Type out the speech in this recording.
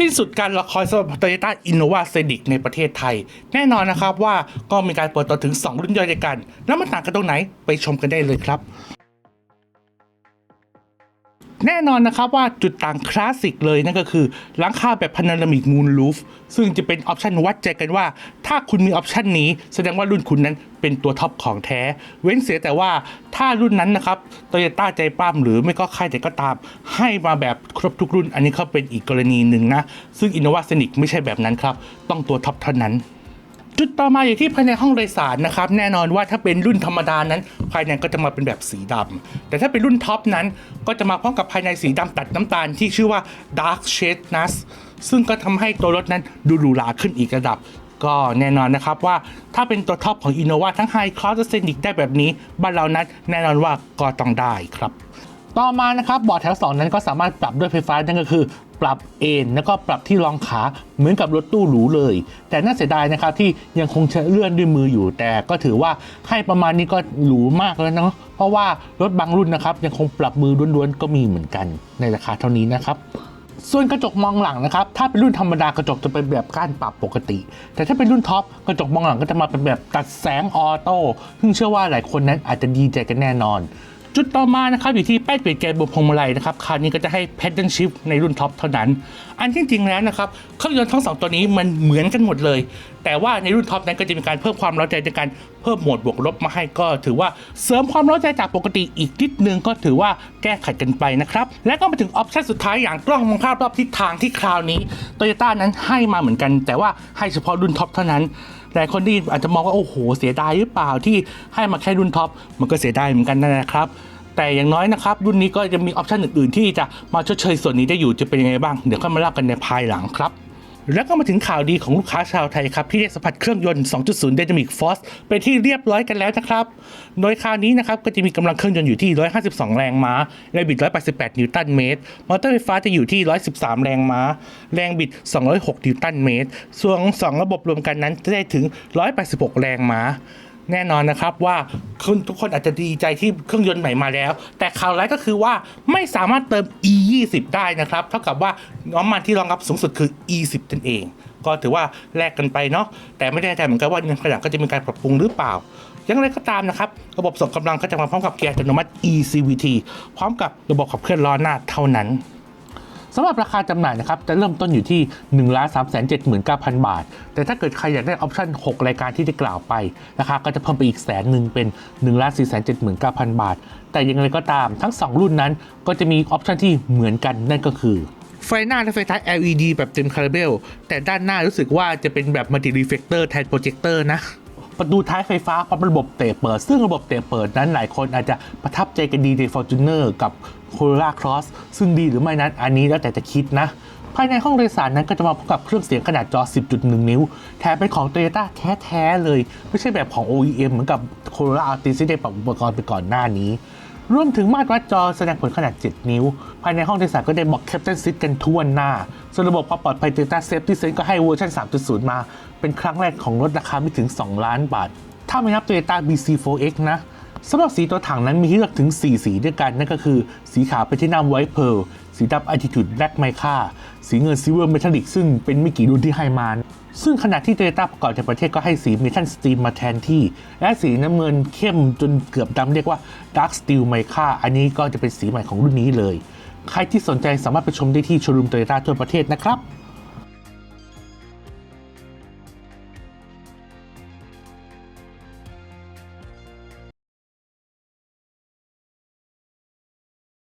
สิ้นสุดการรอคอยสำหรับ Toyota Innova Scenic ในประเทศไทย แน่นอนนะครับว่าก็มีการเปิดตัวถึง 2 รุ่นย่อยด้วยกัน แล้วมันต่างกันตรงไหนไปชมกันได้เลยครับแน่นอนนะครับว่าจุดต่างคลาสสิกเลยนั่นก็คือหลังคาแบบพานารามิกมูนลูฟซึ่งจะเป็นออปชันวัดใจกันว่า ถ้าคุณมีออปชันนี้แสดงว่ารุ่นคุณนั้นเป็นตัวท็อปของแท้ เว้นเสียแต่ว่า ถ้ารุ่นนั้นนะครับโตโยต้าใจป้ามหรือไม่ก็ค่ายใดก็ตาม ให้มาแบบครบทุกรุ่น อันนี้เขาเป็นอีกกรณีหนึ่งนะ ซึ่ง Innova Scenic ไม่ใช่แบบนั้นครับ ต้องตัวท็อปเท่านั้นจุดต่อมาอยู่ที่ภายในห้องโดยสารนะครับแน่นอนว่าถ้าเป็นรุ่นธรรมดานั้น ภายในก็จะมาเป็นแบบสีดำแต่ถ้าเป็นรุ่นท็อปนั้น ก็จะมาพร้อมกับภายในสีดำตัดน้ำตาลที่ชื่อว่า Dark Shade n u s ซึ่งก็ทำให้ตัวรถนั้นดูหรูหราขึ้นอีกระดับ ก็แน่นอนนะครับว่าถ้าเป็นตัวท็อปของ Innova ทั้ง High Cross และ Scenic ได้แบบนี้ บ้านเรานั้นแน่นอนว่าก็ต้องได้ครับ ต่อมานะครับเบาะแถว 2 นั้นก็สามารถปรับด้วยไฟฟ้านั่นก็คือปรับเอนแล้วก็ปรับที่รองขาเหมือนกับรถตู้หรูเลย แต่น่าเสียดายนะครับที่ยังคงใช้เลื่อนด้วยมืออยู่ แต่ก็ถือว่าให้ประมาณนี้ก็หรูมากแล้วเนาะเพราะว่ารถบางรุ่นนะครับยังคงปรับมือล้วนๆก็มีเหมือนกันในราคาเท่านี้นะครับ ส่วนกระจกมองหลังนะครับ ถ้าเป็นรุ่นธรรมดากระจกจะเป็นแบบก้านปรับปกติ แต่ถ้าเป็นรุ่นท็อปกระจกมองหลังก็จะมาเป็นแบบตัดแสงออโต้ซึ่งเชื่อว่าหลายคนนั้นอาจจะดีใจกันแน่นอน จุดต่อมานะครับอยู่ที่แป้นเปลี่ยนแกนบนพวงมาลัยนะครับคราวนี้ก็จะให้ pedal shift ในรุ่นท็อปเท่านั้น อันที่จริงแล้วนะครับเครื่องยนต์ทั้งสองตัวนี้มันเหมือนกันหมดเลย แต่ว่าในรุ่นท็อปนั้นก็จะมีการเพิ่มความร้าใจในการเพิ่มโหมดบวกลบมาให้ก็ ถือว่าเสริมความร้าใจจากปกติอีกนิดนึงก็ถือว่าแก้ไขกันไปนะครับและก็มาถึงออปชั่นสุดท้ายอย่างกล้องมองภาพรอบทิศทางที่คราวนี้โตโยต้านั้นให้มาเหมือนกัน แต่ว่าให้เฉพาะรุ่นท็อปเท่านั้น หลายคนที่อาจจะมองว่าโอ้โหเสียดายหรือเปล่าที่ให้มาแค่รุ่นท็อปมันก็เสียดายเหมือนกันนะครับแต่อย่างน้อยนะครับรุ่นนี้ก็จะมีออปชันอื่นๆ ที่จะมาชดเชยส่วนนี้ได้อยู่จะเป็นยังไงบ้างเดี๋ยวค่อยมาเล่ากันในภายหลังครับ แล้วก็มาถึงข่าวดีของลูกค้าชาวไทยครับ ที่ได้สัมผัสเครื่องยนต์ 2.0 Dynamic Force เป็นที่เรียบร้อยกันแล้วนะครับ โดยคราวนี้นะครับ ก็จะมีกำลังเครื่องยนต์อยู่ที่ 152 แรงม้า แรงบิด 188 นิวตันเมตร มอเตอร์ไฟฟ้าจะอยู่ที่ 113 แรงม้า แรงบิด 206 นิวตันเมตร ส่วนสองระบบรวมกันนั้นจะได้ถึง 186 แรงม้าแน่นอนนะครับว่า คุณทุกคนอาจจะดีใจที่เครื่องยนต์ใหม่มาแล้ว แต่ข่าวร้ายก็คือว่าไม่สามารถเติม e 2 0ได้นะครับ เท่ากับว่าน้ำมันที่รองรับสูงสุดคือ e 1 0นั่นเอง ก็ถือว่าแลกกันไปเนาะแต่ไม่แน่ใจเหมือนกันว่าในภายหลังก็จะมีการปรับปรุงหรือเปล่าอย่างไรก็ตามนะครับ ระบบส่งกำลังก็จะมาพร้อมกับเกียร์อัตโนมัติ eCVT พร้อมกับระบบขับเคลื่อนล้อหน้าเท่านั้นำหรับราคาจำหน่ายนะครับจะเริ่มต้นอยู่ที่ 1 3 7 9 0 0 0 บาท แต่ถ้าเกิดใครอยากได้ออปชั่น 6 รายการที่ได้กล่าวไปราคาก็จะเพิ่มไปอีกแสนหนึ่งเป็น 1 4 7 9 0 0 0 บาท แต่อย่างไรก็ตามทั้ง 2 รุ่นนั้นก็จะมีออปชั่นที่เหมือนกันนั่นก็คือไฟหน้าและไฟท้าย LED แบบเต็มคาราเบล แต่ด้านหน้ารู้สึกว่าจะเป็นแบบมัลติรีเฟกเตอร์แทนโปรเจคเตอร์นะ ประตูท้ายไฟฟ้าพร้อมระบบเตะเปิด ซึ่งระบบเตะเปิดนั้นหลายคนอาจจะประทับใจกันดีใน Fortuner กับ Corolla Cross ซึ่งดีหรือไม่นั้นอันนี้แล้วแต่จะคิดนะ ภายในห้องโดยสารนั้นก็จะมาพบกับเครื่องเสียงขนาดจอ 10.1 นิ้ว แถมเป็นของ Toyota แท้ ๆ เลย ไม่ใช่แบบของ OEM เหมือนกับ Corolla Altis ที่ได้ปรับอุปกรณ์ไปก่อนหน้านี้ รวมถึงมาตรวัดจอแสดงผลขนาด 7 นิ้ว ภายในห้องโดยสารก็ได้บอกแคปเจนซิตกันทั่วหน้า ส่วนระบบความปลอดภัย Toyota Safety Sense ก็ให้เวอร์ชัน3.0 มา เป็นครั้งแรกของรถราคาไม่ถึง 2 ล้านบาท ถ้าไม่นับ Toyota BC4X นะ สำหรับสีตัวถังนั้นมีให้เลือกถึง 4 สีด้วยกันนั่นก็คือ สีขาวเป็นที่นำไวท์เพ r l สีดำ Attitude Black Mica สีเงิน Silver Metallic ซึ่งเป็นไม่กี่รุ่นที่ให้มา ซึ่งขณะที่ Toyota ประกอบในประเทศก็ให้สี Metal Steel มาแทนที่ และสีน้ำเงินเข้มจนเกือบดำเรียกว่า Dark Steel Mica อันนี้ก็จะเป็นสีใหม่ของรุ่นนี้เลย ใครที่สนใจสามารถไปชมได้ที่โชว์รูม Toyota ทั่วประเทศนะครับ